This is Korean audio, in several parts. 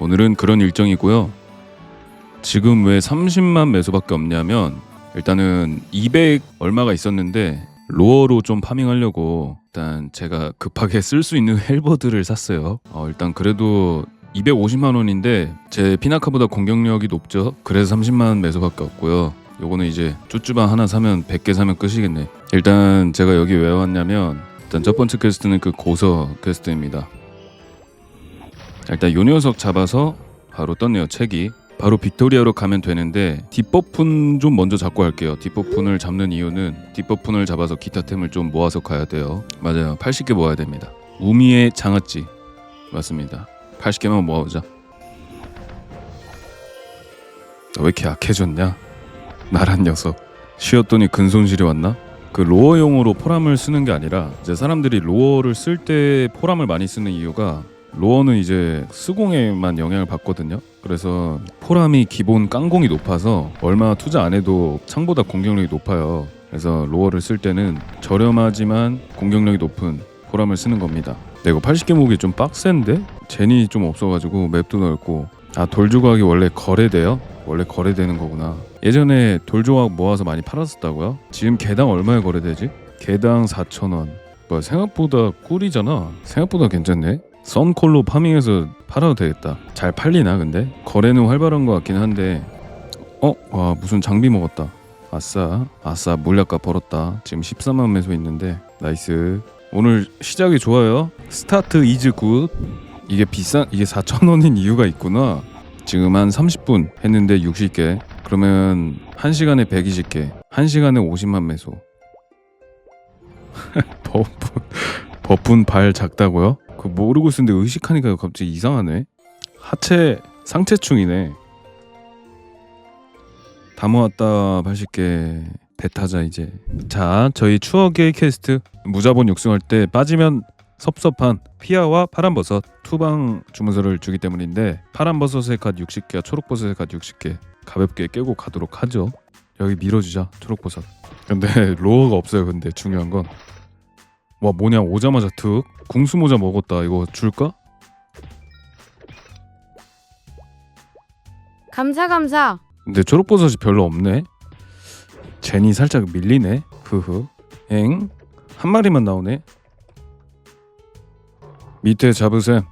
오늘은 그런 일정이고요. 지금 왜 30만 매수밖에 없냐면 일단은 200 얼마가 있었는데 로어로 좀 파밍하려고 일단 제가 급하게 쓸 수 있는 헬버드를 샀어요. 어, 일단 그래도 250만 원인데 제 피나카보다 공격력이 높죠. 그래서 30만 매수밖에 없고요. 요거는 이제 쭈쭈방 하나 사면 100개 사면 끝이겠네. 일단 제가 여기 왜 왔냐면 일단 첫 번째 퀘스트는 그 고서 퀘스트입니다. 일단 요 녀석 잡아서 바로 떴네요 책이. 바로 빅토리아로 가면 되는데 뒷버푼 좀 먼저 잡고 할게요. 뒷버푼을 잡는 이유는 뒷버푼을 잡아서 기타템을 좀 모아서 가야 돼요. 맞아요. 80개 모아야 됩니다. 우미의 장아찌. 맞습니다. 80개만 모아보자. 너왜 이렇게 약해졌냐? 나란 녀석. 쉬었더니 근손실이 왔나? 그 로어용으로 포람을 쓰는 게 아니라 이제 사람들이 로어를 쓸 때 포람을 많이 쓰는 이유가 로어는 이제 수공에만 영향을 받거든요. 그래서 포람이 기본 깡공이 높아서 얼마 투자 안 해도 창보다 공격력이 높아요. 그래서 로어를 쓸 때는 저렴하지만 공격력이 높은 포람을 쓰는 겁니다. 근데 이거 80개 모으기 좀 빡센데? 젠이 좀 없어가지고 맵도 넓고 아 돌조각이 원래 거래돼요? 원래 거래되는 거구나. 예전에 돌조각 모아서 많이 팔았었다고요? 지금 개당 얼마에 거래되지? 개당 4,000원. 뭐 생각보다 꿀이잖아. 생각보다 괜찮네. 썬콜로 파밍해서 팔아도 되겠다. 잘 팔리나 근데? 거래는 활발한 것 같긴 한데 어? 와 무슨 장비 먹었다. 아싸 아싸 물약값 벌었다. 지금 13만 매소 있는데 나이스. 오늘 시작이 좋아요. 스타트 이즈 굿. 이게 비싼 이게 4,000원인 이유가 있구나. 지금 한 30분 했는데 60개. 그러면 1시간에 120개. 1시간에 50만 매소. 버프 버픈 발 작다고요? 그 모르고 있었는데 의식하니까 갑자기 이상하네. 하체 상체충이네. 다 모았다 80개 배 타자 이제. 자 저희 추억의 퀘스트 무자본 육승할 때 빠지면 섭섭한 피아와 파란버섯 투방 주문서를 주기 때문인데 파란버섯의 갓 60개 초록버섯의 갓 60개 가볍게 깨고 가도록 하죠. 여기 밀어주자 초록버섯. 근데 로어가 없어요. 근데 중요한 건 와 뭐냐 오자마자 툭 궁수 모자 먹었다. 이거 줄까? 감사 감사. 근데 초록버섯이 별로 없네. 젠이 살짝 밀리네. 흐흐. 엥? 한 마리만 나오네. 밑에 잡으셈.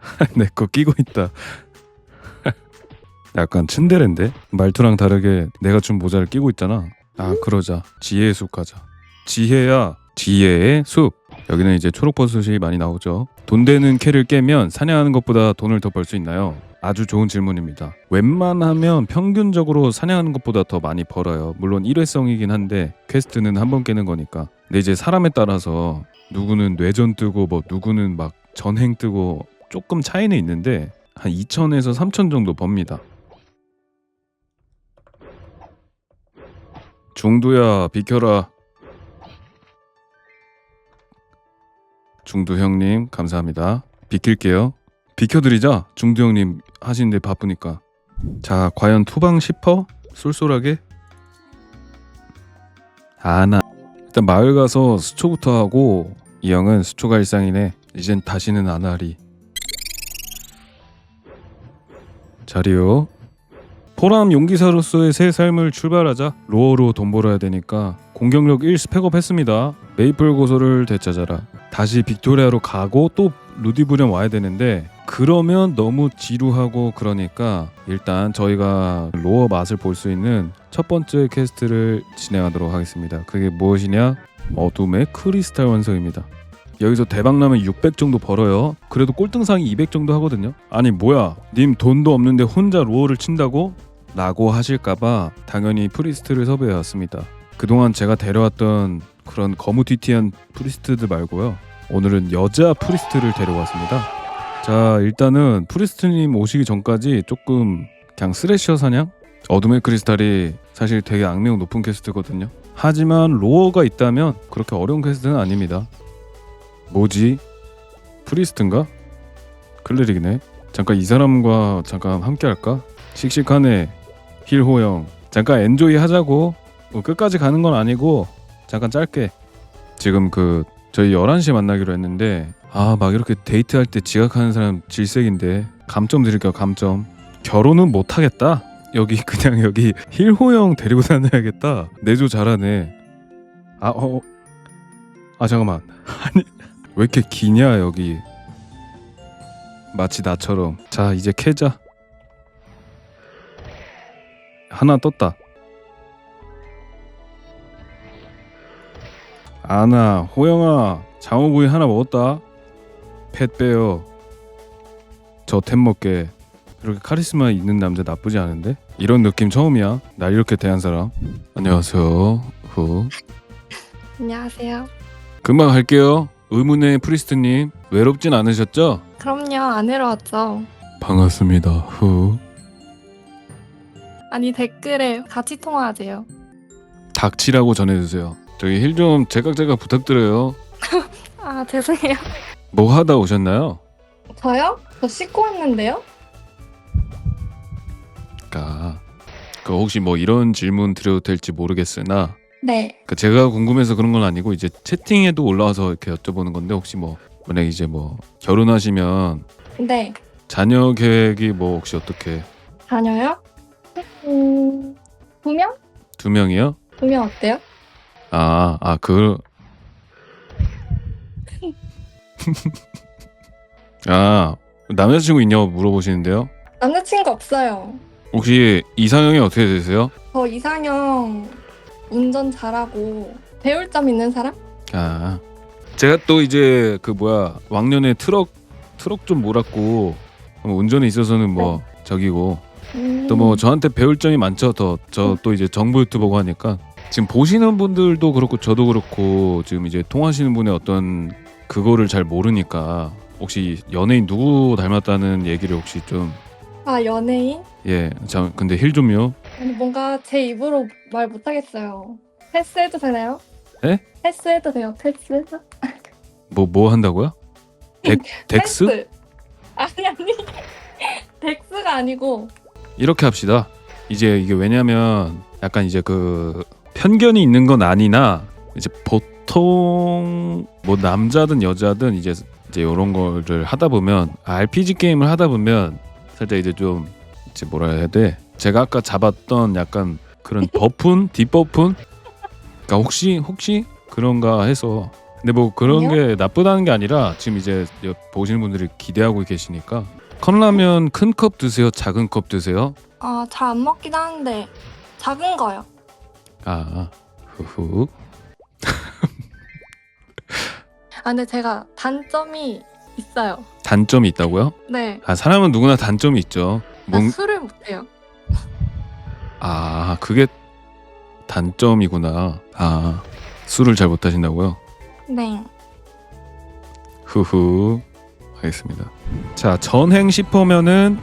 내 거 끼고 있다. 약간 츤데레인데? 말투랑 다르게 내가 준 모자를 끼고 있잖아. 아 그러자. 지혜의 숲 가자. 지혜야 지혜의 숲 여기는 이제 초록버섯이 많이 나오죠 돈 되는 캐를 깨면 사냥하는 것보다 돈을 더 벌 수 있나요? 아주 좋은 질문입니다. 웬만하면 평균적으로 사냥하는 것보다 더 많이 벌어요. 물론 일회성이긴 한데 퀘스트는 한 번 깨는 거니까. 근데 이제 사람에 따라서 누구는 뇌전 뜨고 뭐 누구는 막 전행 뜨고 조금 차이는 있는데 한 2천에서 3천 정도 법니다. 중두야 비켜라. 중두 형님 감사합니다. 비킬게요. 비켜드리자 중두 형님 하시는데 바쁘니까 자 과연 투방 10퍼? 쏠쏠하게? 아나 일단 마을 가서 수초부터 하고 이 형은 수초가 일상이네 이젠 다시는 안 하리 자리요 포람 용기사로서의 새 삶을 출발하자 로어로 돈 벌어야 되니까 공격력 1 스펙업 했습니다 메이플 고소를 되찾아라 다시 빅토리아로 가고 또 루디브령 와야 되는데 그러면 너무 지루하고 그러니까 일단 저희가 로어 맛을 볼 수 있는 첫 번째 퀘스트를 진행하도록 하겠습니다. 그게 무엇이냐? 어둠의 크리스탈 완성입니다. 여기서 대박 나면 600 정도 벌어요. 그래도 꼴등상이 200 정도 하거든요. 아니 뭐야? 님 돈도 없는데 혼자 로어를 친다고? 라고 하실까봐 당연히 프리스트를 섭외해 왔습니다. 그동안 제가 데려왔던 그런 거무튀튀한 프리스트들 말고요. 오늘은 여자 프리스트를 데려왔습니다. 자 일단은 프리스트님 오시기 전까지 조금 그냥 스레셔 사냥? 어둠의 크리스탈이 사실 되게 악명 높은 퀘스트거든요. 하지만 로어가 있다면 그렇게 어려운 퀘스트는 아닙니다. 뭐지? 프리스트인가? 클레릭이네. 잠깐 이 사람과 잠깐 함께 할까? 씩씩하네. 힐호 형. 잠깐 엔조이 하자고. 뭐 끝까지 가는 건 아니고 잠깐 짧게. 지금 그 저희 11시에 만나기로 했는데 아 막 이렇게 데이트할 때 지각하는 사람 질색인데 감점 드릴게요 감점 결혼은 못하겠다. 여기 그냥 여기 힐호 형 데리고 다녀야겠다. 내조 잘하네. 아어. 아 잠깐만. 아니 왜 이렇게 기냐 여기. 마치 나처럼. 자 이제 캐자 하나 떴다. 아나 호영아 장어구이 하나 먹었다. 펫 빼요. 저 템 먹게. 이렇게 카리스마 있는 남자 나쁘지 않은데? 이런 느낌 처음이야. 날 이렇게 대한 사람. 안녕하세요. 후. 안녕하세요. 금방 갈게요. 의문의 프리스트님 외롭진 않으셨죠? 그럼요, 안 외로웠죠. 반갑습니다. 후 아니 댓글에 같이 통화하세요. 닥치라고 전해주세요 저기 힐 좀 제각제각 부탁드려요 아 죄송해요. 뭐 하다 오셨나요? 저요? 저 씻고 왔는데요? 그러니까 그 혹시 뭐 이런 질문 드려도 될지 모르겠으나 네. 그 제가 궁금해서 그런 건 아니고 이제 채팅에도 올라와서 이렇게 여쭤보는 건데 혹시 뭐 만약 이제 뭐 결혼하시면 네. 자녀 계획이 뭐 혹시 어떻게 자녀요? 음, 두 명? 두 명이요? 두 명 어때요? 아, 아, 그. 아, 남자친구 있냐고 물어보시는데요. 남자친구 없어요. 혹시 이상형이 어떻게 되세요? 저 이상형 운전 잘하고 배울 점 있는 사람? 아, 제가 또 이제 그 뭐야 왕년에 트럭 트럭 좀 몰았고 뭐 운전에 있어서는 뭐 저기고 음, 또 뭐 저한테 배울 점이 많죠. 더저 또 이제 정보 유튜버고 하니까 지금 보시는 분들도 그렇고 저도 그렇고 지금 이제 통하시는 분의 어떤 그거를 잘 모르니까 혹시 연예인 누구 닮았다는 얘기를 혹시 좀 아 연예인? 예, 자 근데 힐 좀요. 아니 뭔가 제 입으로 말 못하겠어요. 패스해도 되나요? 에? 패스해도 돼요. 패스? 뭐 뭐 한다고요? 덱 덱스? 패스. 아니 아니. 덱스가 아니고 이렇게 합시다. 이제 이게 왜냐면 약간 이제 그 편견이 있는 건 아니나 이제 보통 뭐 남자든 여자든 이제 이제 이런 거를 하다 보면 RPG 게임을 하다 보면 살짝 이제 좀 이제 뭐라 해야 돼? 제가 아까 잡았던 약간 그런 버픈, 뒷버픈? 그러니까 혹시 혹시 그런가 해서 근데 뭐 그런 아니요. 게 나쁘다는 게 아니라 지금 이제 여- 보시는 분들이 기대하고 계시니까 컵라면 큰 컵 드세요? 작은 컵 드세요? 아 잘 안 먹긴 하는데 작은 거요. 아, 후후. 아 근데 제가 단점이 있어요. 단점이 있다고요? 네. 아, 사람은 누구나 단점이 있죠. 나 뭔, 술을 못해요. 아, 그게 단점이구나. 아, 술을 잘 못하신다고요? 네. 후후. 알겠습니다. 자, 전행 10%면은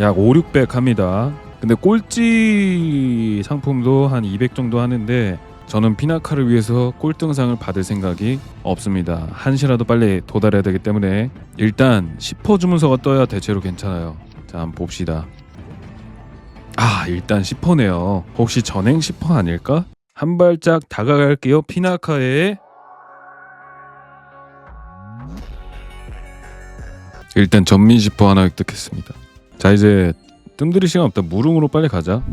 약 5, 600 합니다. 근데 꼴찌 상품도 한 200 정도 하는데 저는 피나카를 위해서 꼴등상을 받을 생각이 없습니다. 한시라도 빨리 도달해야 되기 때문에 일단 10% 주문서가 떠야 대체로 괜찮아요. 자, 한번 봅시다. 아, 일단 10%네요. 혹시 전행 10% 아닐까? 한 발짝 다가갈게요. 피나카에 일단 전민 10% 하나 획득했습니다. 자 이제 뜸들일 시간 없다. 무릉으로 빨리 가자.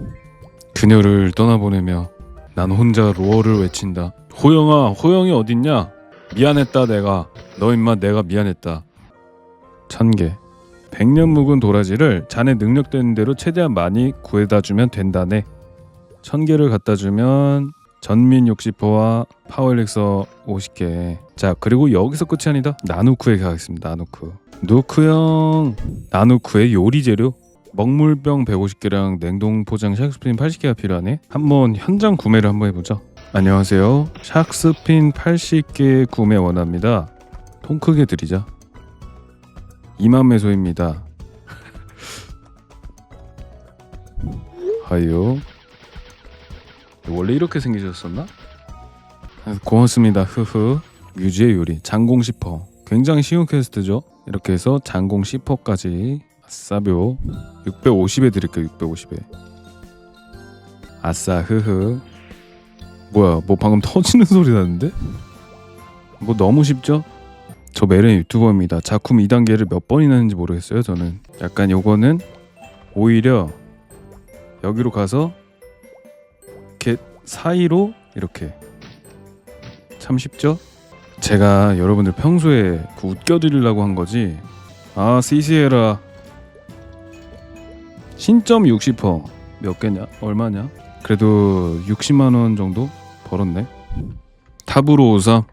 그녀를 떠나보내며 난 혼자 로어를 외친다. 호영아, 호영이 어딨냐? 미안했다 내가. 너 임마 내가 미안했다. 천 개. 백년 묵은 도라지를 자네 능력 되는 대로 최대한 많이 구해다 주면 된다네. 천 개를 갖다 주면 전민 60%와 파워엘릭서 50개. 자 그리고 여기서 끝이 아니다. 나누쿠에 가겠습니다. 나누쿠. 누쿠형 나누쿠의 요리 재료 먹물병 150개랑 냉동 포장 샥스핀 80개가 필요하네. 한번 현장 구매를 한번 해보죠. 안녕하세요. 샥스핀 80개 구매 원합니다. 통 크게 드리자. 2만 매소입니다. 하요. 원래 이렇게 생기셨었나? 고맙습니다. 흐흐. 뮤지의 요리 장공 10퍼. 굉장히 쉬운 퀘스트죠. 이렇게 해서 장공 10퍼까지 아싸묘 650에 드릴게요. 650에. 아싸 흐흐. 뭐야? 뭐 방금 터지는 소리 나는데? 뭐 너무 쉽죠? 저 메른 유튜버입니다. 작품 2단계를 몇 번이나 했는지 모르겠어요. 저는 약간 요거는 오히려 여기로 가서 이렇게 사이로 이렇게 참 쉽죠? 제가 여러분들 평소에 그 웃겨드리려고 한 거지. 아 시시해라. 신점 60%몇 개냐? 얼마냐? 그래도 60만 원 정도 벌었네. 탑으로 오삼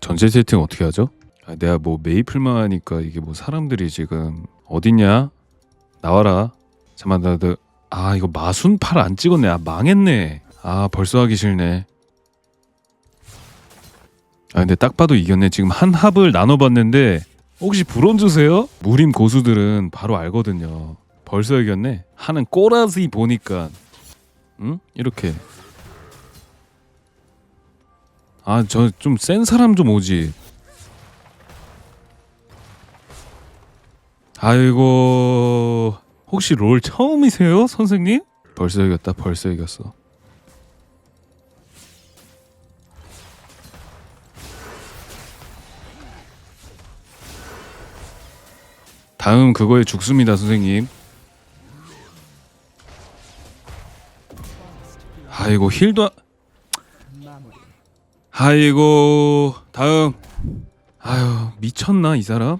전체 세팅 어떻게 하죠? 아, 내가 뭐 메이플만 하니까 이게 뭐 사람들이 지금 어딨냐? 나와라. 잠깐만 나, 나, 아 이거 마순 팔 안 찍었네. 아 망했네. 아 벌써 하기 싫네. 아 근데 딱 봐도 이겼네. 지금 한 합을 나눠봤는데 혹시 브론즈세요? 무림 고수들은 바로 알거든요. 벌써 이겼네. 하는 꼬라지 보니까 응? 이렇게 아 저 좀 센 사람 좀 오지. 아이고 혹시 롤 처음이세요, 선생님? 벌써 이겼다. 벌써 이겼어. 다음 그거에 죽습니다, 선생님. 아이고 힐도 안- 아이고 다음 아유 미쳤나 이 사람?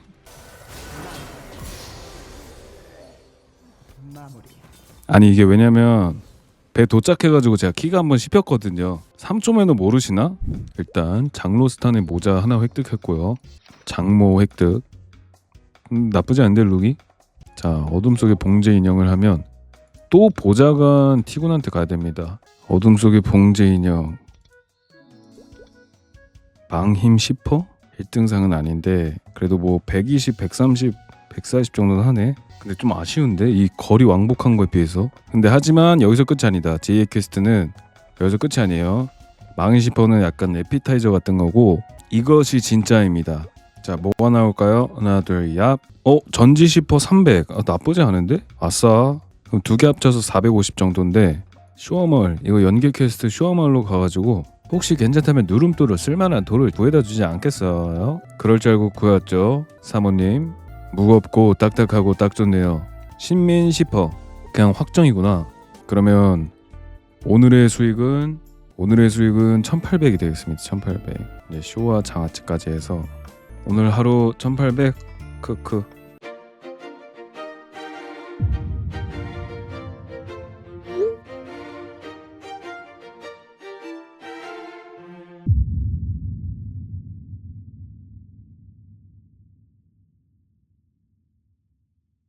아니 이게 왜냐면 배 도착해가지고 제가 키가 한번 씹혔거든요 3초면은 모르시나? 일단 장로스탄의 모자 하나 획득했고요 장모 획득 음, 나쁘지 않은데 룩이? 자 어둠 속의 봉제 인형을 하면 또 보좌관 티군한테 가야 됩니다 어둠 속의 봉제 인형 방힘 10%? 1등상은 아닌데 그래도 뭐 120, 130, 140 정도는 하네. 근데 좀 아쉬운데 이 거리 왕복한 거에 비해서. 근데 하지만 여기서 끝이 아니다. 제2의 퀘스트는 여기서 끝이 아니에요. 망인 10%는 약간 에피타이저 같은 거고 이것이 진짜입니다. 자 뭐가 나올까요? 하나 둘 얍. 어 전지 10% 300. 아, 나쁘지 않은데? 아싸. 그럼 두 개 합쳐서 450 정도인데 쇼어멀 이거 연계 퀘스트 쇼어멀로 가가지고 혹시 괜찮다면 누름돌을 쓸만한 돌을 구해다 주지 않겠어요? 그럴 줄 알고 구했죠 사모님 무겁고 딱딱하고 딱 좋네요 신민 10% 그냥 확정이구나 그러면 오늘의 수익은 오늘의 수익은 1800이 되겠습니다 1800 이제 쇼와 장아찌까지 해서 오늘 하루 1800 크크